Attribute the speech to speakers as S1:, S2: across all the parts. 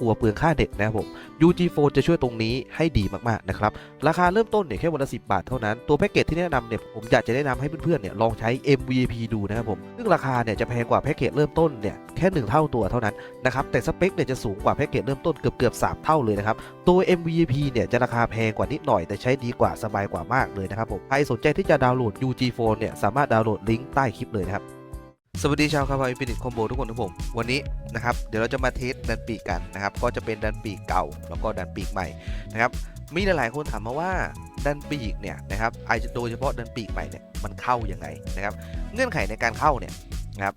S1: กลัวเปลืองค่าเน็ตนะครับผม UG Phone จะช่วยตรงนี้ให้ดีมากๆนะครับ ราคาเริ่มต้นเนี่ยแค่วันละ 10 บาทเท่านั้น ตัวแพ็กเกจที่แนะนำเนี่ยผมอยากจะแนะนำให้เพื่อนๆเนี่ยลองใช้ MVP ดูนะครับผม ซึ่งราคาเนี่ยจะแพงกว่าแพ็กเกจเริ่มต้นเนี่ยแค่ 1 เท่าตัวเท่านั้นนะครับ แต่สเปคเนี่ยจะสูงกว่าแพ็กเกจเริ่มต้นเกือบเกือบ3เท่าเลยนะครับ ตัว MVP เนี่ยจะราคาแพงกว่านิดหน่อยแต่ใช้ดีกว่าสบายกว่ามากเลยนะครับผม ใครสนใจที่จะดาวน์โหลด UG Phone เนี่ย สามารถดาวน์โหลดลิงก์ใต้คลิปเลยนะครับ สวัสดีชาวคาร์บอนอินฟินิตคอมโบทุกคนทุกผมวันนี้นะครับเดี๋ยวเราจะมาเทสดันปีกกันนะครับก็จะเป็นดันปีกเก่าแล้วก็ดันปีกใหม่นะครับมีหลายๆคนถามมาว่าดันปีกเนี่ยนะครับไอโดยเฉพาะดันปีกใหม่เนี่ยมันเข้ายังไงนะครับเงื่อนไขในการเข้าเนี่ยนะครับ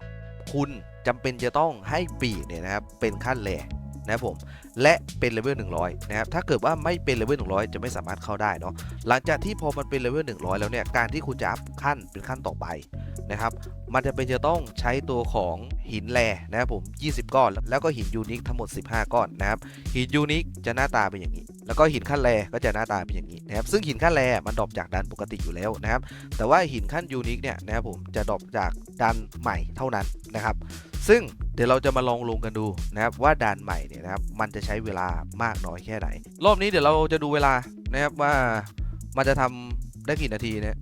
S1: คุณจำเป็นจะต้องให้ปีกเนี่ยนะครับเป็นขั้นแรกนะครับผม และเป็นเลเวล100 นะครับ ถ้าเกิดว่าไม่เป็นเลเวล100 จะไม่สามารถเข้าได้เนาะ หลังจากที่พอมันเป็นเลเวล100 แล้วเนี่ย การที่คุณจะอัพขั้นเป็นขั้นต่อไปนะครับ มันจะเป็นจะต้องใช้ตัวของหินแร่นะครับผม 20 ก้อน แล้วก็หินยูนิคทั้งหมด 15 ก้อนนะครับ หินยูนิคจะหน้าตาเป็นอย่างนี้ แล้วก็หินขั้นแร่ก็จะหน้าตาเป็นอย่างนี้นะครับ ซึ่งหินขั้นแร่มันดรอปจากดันปกติอยู่แล้วนะครับ แต่ว่าหินขั้นยูนิคเนี่ยนะครับผมจะดรอปจากดันใหม่เท่านั้นนะครับ ซึ่งเดี๋ยวเราจะมาลองลงกันดูนะครับว่าด่านใหม่เนี่ยนะครับมันจะใช้เวลามากน้อยแค่ไหน รอบนี้เดี๋ยวเราจะดูเวลานะครับว่ามันจะทำได้กี่นาทีเนี่ย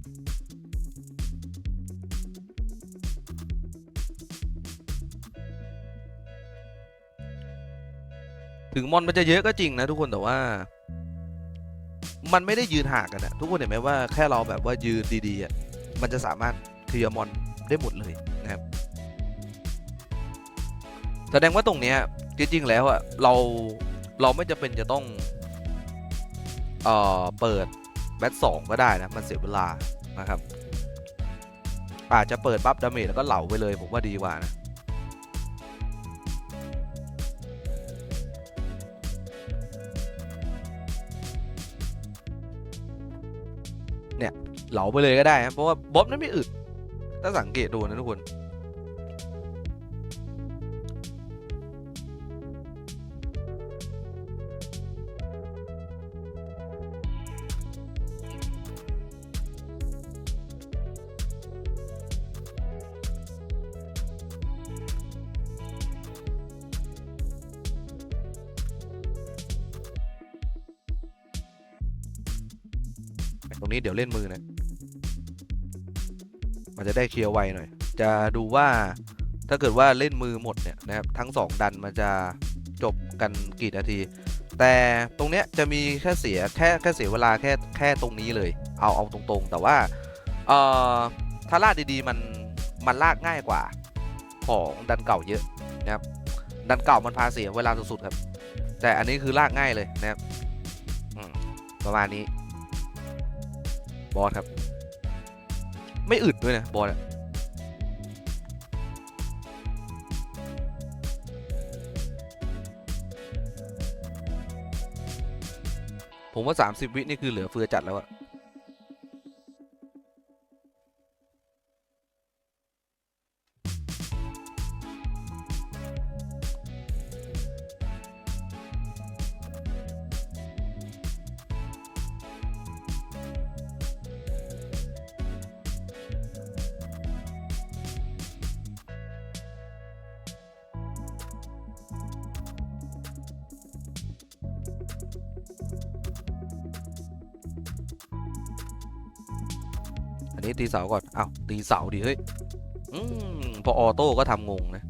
S1: ถึงมอนมันจะเยอะก็จริงนะทุกคนแต่ว่า มันไม่ได้ยืนห่างกันอะทุกคนเห็นไหมว่าแค่เราแบบว่ายืนดีๆอะมันจะสามารถเคลียร์มอนได้หมดเลย แสดงว่าตรงเนี้ยจริงๆแล้วอะเราเราไม่จำเป็นจะต้องเอ่อเปิดแบทสองก็ได้นะ มันเสียเวลานะครับ อาจจะเปิดบัฟดาเมจแล้วก็เหลาไปเลยผมว่าดีกว่านะเนี่ยเหลาไปเลยก็ได้นะเพราะว่าบ๊อบนั้นไม่อึดถ้าสังเกตดูนะทุกคน ตรงนี้เดี๋ยวเล่นมือนะ มันจะได้เคลียร์ไวหน่อย จะดูว่าถ้าเกิดว่าเล่นมือหมดเนี่ยนะครับทั้งสองดันมันจะจบกันกี่นาที แต่ตรงเนี้ยจะมีแค่เสียแค่แค่เสียเวลาแค่แค่ตรงนี้เลย เอาเอาตรงๆ แต่ว่าเอ่อถ้าลากดีๆมันมันลากง่ายกว่าของดันเก่าเยอะนะครับดันเก่ามันพาเสียเวลาสุดๆครับ แต่อันนี้คือลากง่ายเลยนะครับประมาณนี้ บอสครับ ไม่อึดด้วยนะบอสอะผมว่า 30 วินี่คือเหลือเฟือจัดแล้วอะ นนี้ตีเสาก่อนอ้าวตีเสาดิเฮ้ยอืมพอออโต้ก็ทำงงนะ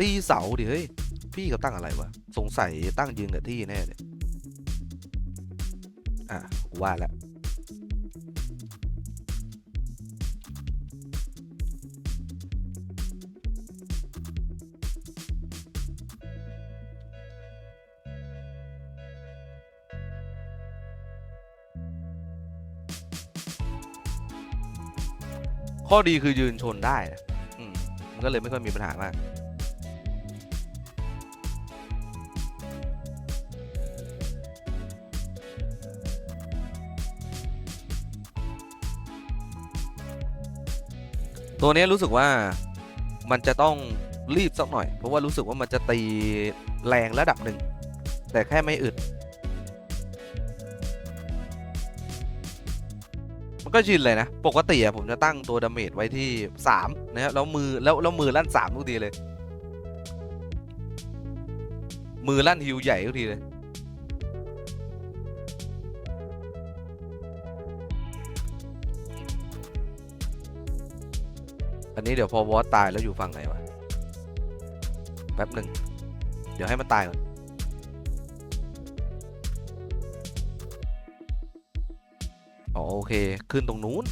S1: ตีเสาดิเฮ้ย พี่เขาตั้งอะไรวะ สงสัยตั้งยืนกับที่แน่เลยอะว่าแล้ว ข้อดีคือยืนชนได้อืมมันก็เลยไม่ค่อยมีปัญหามากตัวนี้รู้สึกว่ามันจะต้องรีบสักหน่อย เพราะว่ารู้สึกว่ามันจะตีแรงระดับหนึ่ง แต่แค่ไม่อึด มันก็ชินเลยนะ ปกติอะผมจะตั้งตัวดาเมจไว้ที่ 3 นะครับแล้วมือแล้วแล้วมือลั่น3ทุกทีเลย มือลั่นฮิวใหญ่ทุกทีเลยอันนี้เดี๋ยวพอวอสตายแล้วอยู่ฝั่งไหนวะ แป๊บหนึ่ง เดี๋ยวให้มันตายก่อน โอเค ขึ้นตรงนู้น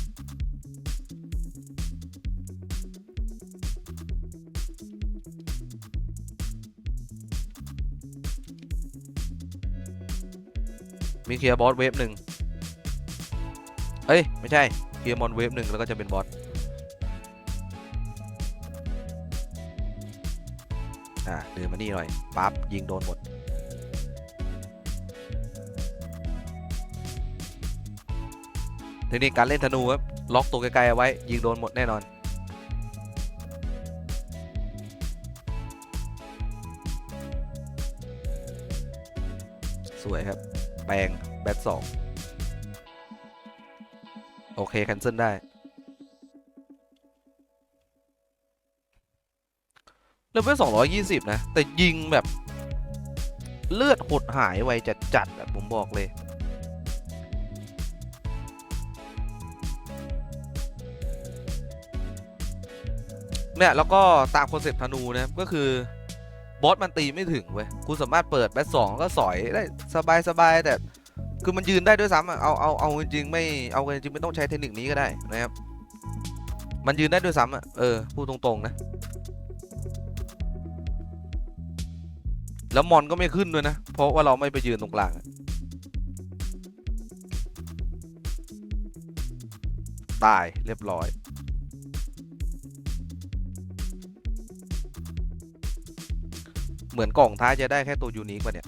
S1: มีเคลียร์บอสเวฟหนึ่งเอ้ย ไม่ใช่ เคลียร์มอนเวฟหนึ่งแล้วก็จะเป็นบอสอะเดินมานี่หน่อยปั๊บยิงโดนหมด เทคนิคการเล่นธนูครับ ล็อกตัวไกลๆเอาไว้ ยิงโดนหมดแน่นอน สวยครับ แปลง แบทสองโอเค แคนเซิลได้เลเวล220 นะ แต่ยิงแบบ เลือดหดหายไวจัดๆอะผมบอกเลย เนี่ยแล้วก็ตามคอนเซ็ปต์ธนูนะก็คือบอสมันตีไม่ถึงเว้ยคุณสามารถเปิดแบทสองก็สอยได้สบายๆแต่คือมันยืนได้ด้วยซ้ำอะเอาเอาเอาจริงๆไม่เอาจริงๆไม่ต้องใช้เทคนิคนี้ก็ได้นะครับ มันยืนได้ด้วยซ้ำอะเออพูดตรงๆนะ แล้วมอนก็ไม่ขึ้นด้วยนะ เพราะว่าเราไม่ไปยืนตรงกลางตายเรียบร้อย เหมือนกล่องท้ายจะได้แค่ตัวยูนิคกว่าเนี่ย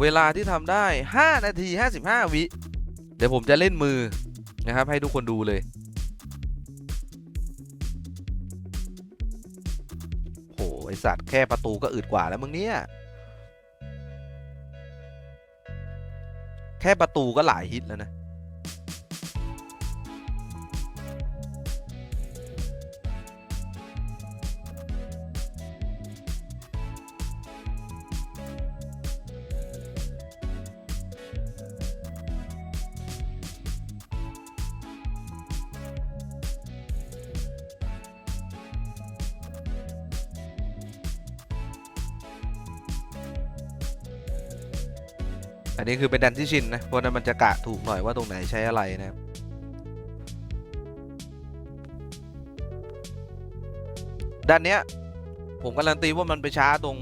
S1: เวลาที่ทำได้ 5 นาที 55 วิ เดี๋ยวผมจะเล่นมือนะครับให้ทุกคนดูเลยโหไอสัตว์แค่ประตูก็อึดกว่าแล้วมึงเนี่ยแค่ประตูก็หลายฮิตแล้วนะ อันนี้คือเป็นดันที่ชินนะ เพราะนั้นมันจะกะถูกหน่อยว่าตรงไหนใช้อะไรนะครับด้านเนี้ยผมการันตีว่ามันไปช้าตรง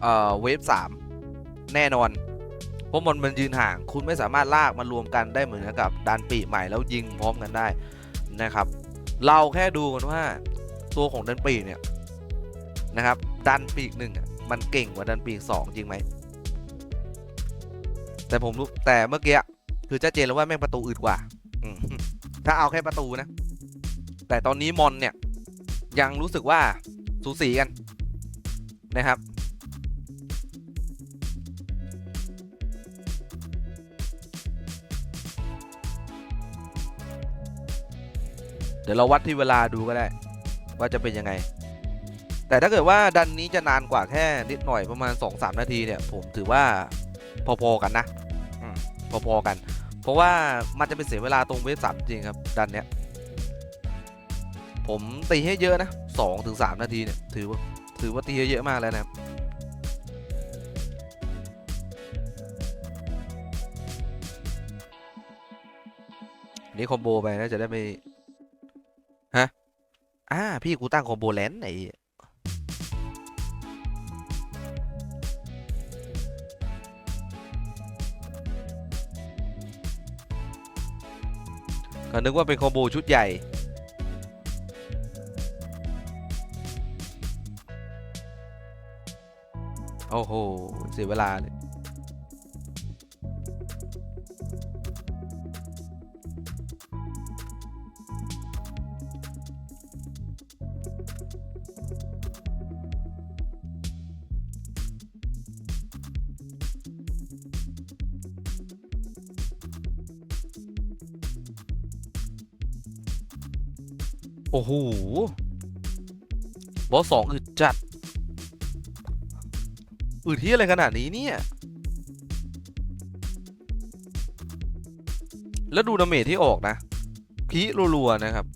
S1: เอ่อเวฟสามแน่นอน เพราะมันมันยืนห่าง คุณไม่สามารถลากมารวมกันได้เหมือนกับดันปีกใหม่แล้วยิงพร้อมกันได้นะครับ เราแค่ดูกันว่าตัวของดันปีกเนี่ยนะครับดันปีกหนึ่งมันเก่งกว่าดันปีกสองจริงไหม แต่ผมรู้แต่เมื่อกี้คือชัดเจนแล้วว่าแม่งประตูอึดกว่าถ้าเอาแค่ประตูนะ แต่ตอนนี้มอนเนี่ย ยังรู้สึกว่าสูสีกันนะครับ เดี๋ยวเราวัดที่เวลาดูก็ได้ ว่าจะเป็นยังไง แต่ถ้าเกิดว่าดันนี้จะนานกว่าแค่นิดหน่อยประมาณ 2-3 นาทีเนี่ย ผมถือว่าพอๆกันนะ พอๆกัน เพราะว่ามันจะเป็นเสียเวลาตรงเวฟสามจริงครับดันเนี้ยผมตีให้เยอะนะสองถึงสามนาทีเนี่ยถือว่าถือว่าตีเยอะมากแล้วนะครับนี่คอมโบไปนะจะได้ไม่ฮะอ่าพี่กูตั้งคอมโบแลนไหน ก็นึกว่าเป็นคอมโบชุดใหญ่โอ้โหเสียเวลาเลย โอ้โห บอสสองอึดจัด อึดที่อะไรขนาดนี้เนี่ย แล้วดูดาเมจที่ออกนะ พีรัวๆนะครับ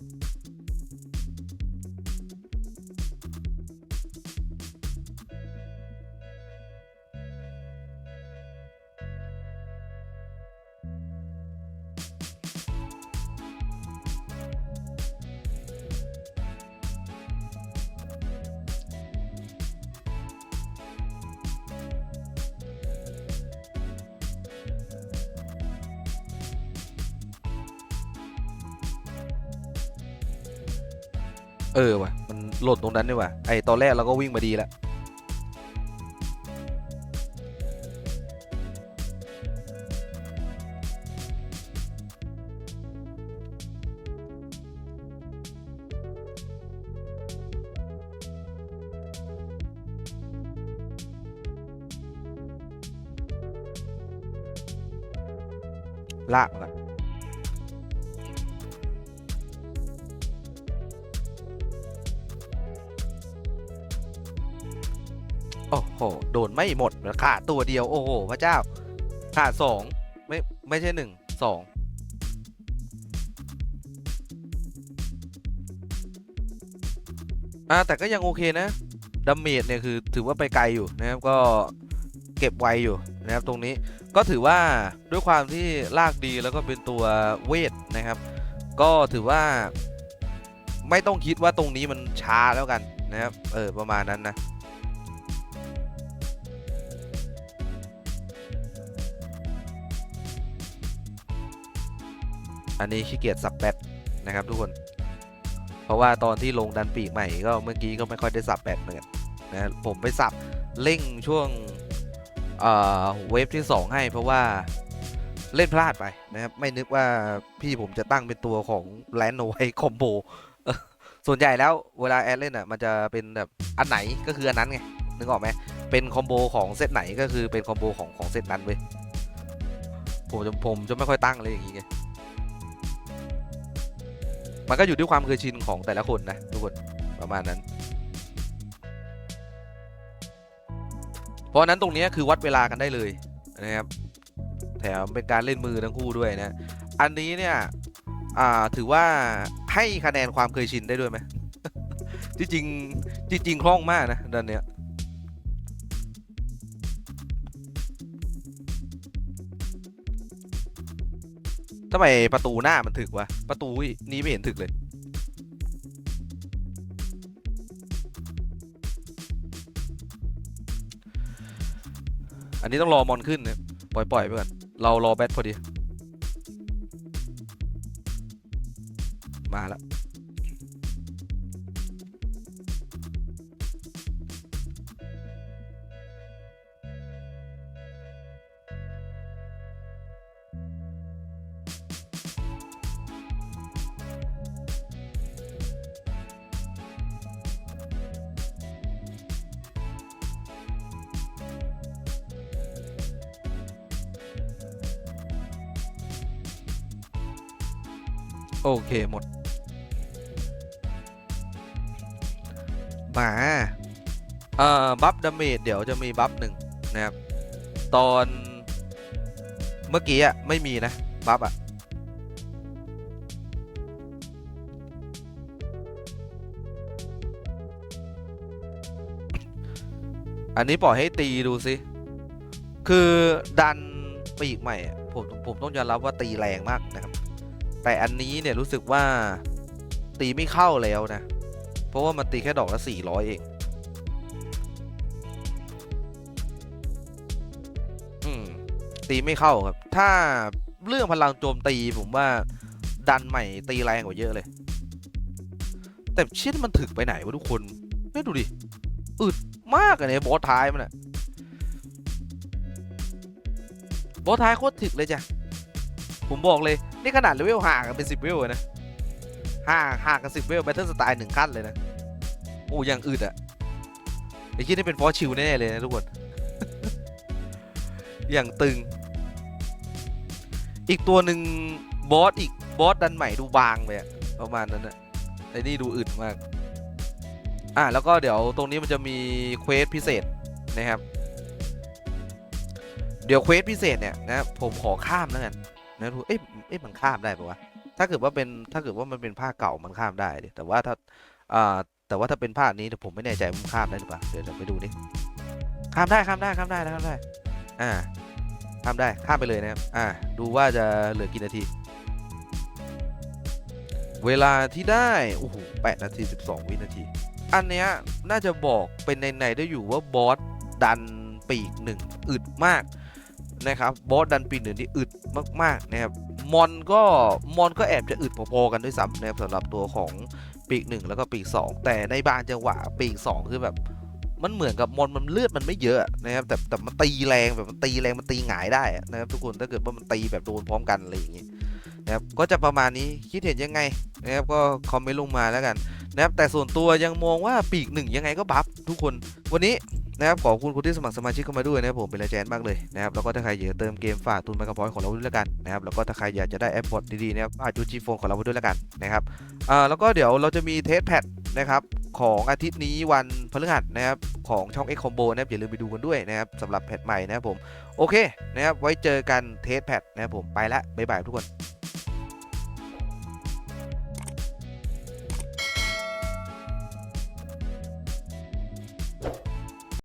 S1: เออว่ะ มันหล่นตรงนั้นนี่ว่ะไอตอนแรกเราก็วิ่งมาดีแล้วลากมาก่อน โหโดนไม่หมดขาดตัวเดียว โอ้โห พระเจ้า ขาดสองไม่ไม่ใช่หนึ่งสองอ่าแต่ก็ยังโอเคนะดาเมจเนี่ยคือถือว่าไปไกลอยู่นะครับก็เก็บไวอยู่นะครับตรงนี้ก็ถือว่าด้วยความที่ลากดีแล้วก็เป็นตัวเวทนะครับ ก็ถือว่าไม่ต้องคิดว่าตรงนี้มันช้าแล้วกันนะครับเออประมาณนั้นนะ อันนี้ขี้เกียจสับแบตนะครับทุกคน เพราะว่าตอนที่ลงดันปีกใหม่ก็เมื่อกี้ก็ไม่ค่อยได้สับแบตเหมือนนะผมไปสับเร่งช่วงเเวฟที่ 2 ให้ เพราะว่าเล่นพลาดไปนะครับไม่นึกว่าพี่ผมจะตั้งเป็นตัวของแลนโนไว้คอมโบส่วนใหญ่แล้วเวลาแอดเล่นอะมันจะเป็นแบบอันไหนก็คืออันนั้นไงนึกออกไหมเป็นคอมโบของเซตไหนก็คือเป็นคอมโบของของเซตนั้นเว้ยผมจะผมจะไม่ค่อยตั้งเลยอย่างงี้ไง มันก็อยู่ที่ความเคยชินของแต่ละคนนะทุกคนประมาณนั้น เพราะนั้นตรงนี้คือวัดเวลากันได้เลยนะครับแถมเป็นการเล่นมือทั้งคู่ด้วยนะอันนี้เนี่ยถือว่าให้คะแนนความเคยชินได้ด้วยไหมจริงจริงคล่องมากนะดันเนี้ย ทำไมประตูหน้ามันถึกวะ ประตูนี้ไม่เห็นถึกเลย อันนี้ต้องรอมอนขึ้นนะปล่อยปล่อยไปก่อน เรารอแบทพอดี มาแล้ว โอเคหมดมาเอ่อบัฟดาเมจเดี๋ยวจะมีบัฟหนึ่งนะครับ ตอนเมื่อกี้อะไม่มีนะ บัฟอะอันนี้ปล่อยให้ตีดูสิ คือดันปีกใหม่อะผมผมต้องยอมรับว่าตีแรงมากนะครับ แต่อันนี้เนี่ยรู้สึกว่าตีไม่เข้าแล้วนะ เพราะว่ามันตีแค่ดอกละสี่ร้อยเองอืมตีไม่เข้าครับ ถ้าเรื่องพลังโจมตีผมว่าดันใหม่ตีแรงกว่าเยอะเลย แต่เชิดมันถึกไปไหนวะทุกคนเนี่ดูดิอึดมากอะเนี่ยบอสท้ายมันอะบอสท้ายโคตรถึกเลยจ้ะ ผมบอกเลย นี่ขนาดเลเวลห่างกันเป็นสิบเวลนะห่างห่างกันสิบเวลแบทเทิลสไตล์หนึ่งขั้นเลยนะ โอ้ยังอึดอะไอ้ที่นี่เป็นฟอสชิลแน่เลยนะทุกคน อย่างตึง อีกตัวหนึ่งบอสอีกบอสดันใหม่ดูบางไปอะประมาณนั้นนะไอ้นี่ดูอึดมาก อะแล้วก็เดี๋ยวตรงนี้มันจะมีเควสพิเศษนะครับ เดี๋ยวเควสพิเศษเนี่ยนะผมขอข้ามแล้วกัน นะทุกเอ๊ะเอ๊ะมันข้ามได้ปะวะ ถ้าเกิดว่าเป็นถ้าเกิดว่ามันเป็นผ้าเก่ามันข้ามได้ดิแต่ว่าถ้าอ่าแต่ว่าถ้าเป็นผ้านี้ผมไม่แน่ใจว่ามันข้ามได้หรือเปล่าเดี๋ยวไปดูดิข้ามได้ข้ามได้ข้ามได้นะข้ามได้ อ่าข้ามได้ข้ามไปเลยนะครับอ่าดูว่าจะเหลือกี่นาที เวลาที่ได้โอ้โหแปดนาทีสิบสองวินาที อันเนี้ยน่าจะบอกเป็นในๆได้อยู่ว่าบอสดันปีกหนึ่งอึดมากนะครับบอสดันปีกหนึ่งที่อึด มากๆนะครับมอนก็มอนก็แอบจะอึดพอๆกันด้วยซ้ำนะครับสำหรับตัวของปีกหนึ่งแล้วก็ปีกสองแต่ในบางจังหวะปีกสองคือแบบมันเหมือนกับมอนมันเลือดมันไม่เยอะนะครับแต่แต่มันตีแรงแบบมันตีแรงมันตีหงายได้นะครับทุกคนถ้าเกิดว่ามันตีแบบโดนพร้อมกันอะไรอย่างงี้นะครับก็จะประมาณนี้คิดเห็นยังไงนะครับก็คอมเมนต์ลงมาแล้วกันนะครับแต่ส่วนตัวยังมองว่าปีกหนึ่งยังไงก็บัฟทุกคนวันนี้ นะครับขอบคุณคุณที่สมัครสมาชิกเข้ามาด้วยนะครับผมเป็นแจนมากเลยนะครับแล้วก็ถ้าใครอยากจะเติมเกมฝากทุนไปกับพอยของเราด้วยแล้วกันนะครับแล้วก็ถ้าใครอยากจะได้แอปบอทดีๆนะครับฝากจูจีโฟนของเราไว้ด้วยแล้วกันนะครับอ่าแล้วก็เดี๋ยวเราจะมีเทสแพดนะครับของอาทิตย์นี้วันพฤหัสนะครับของช่อง X Combo นะครับอย่าลืมไปดูกันด้วยนะครับสำหรับแพทใหม่นะครับผมโอเคนะครับไว้เจอกันเทสแพดนะครับผมไปละบ๊ายบายทุกคน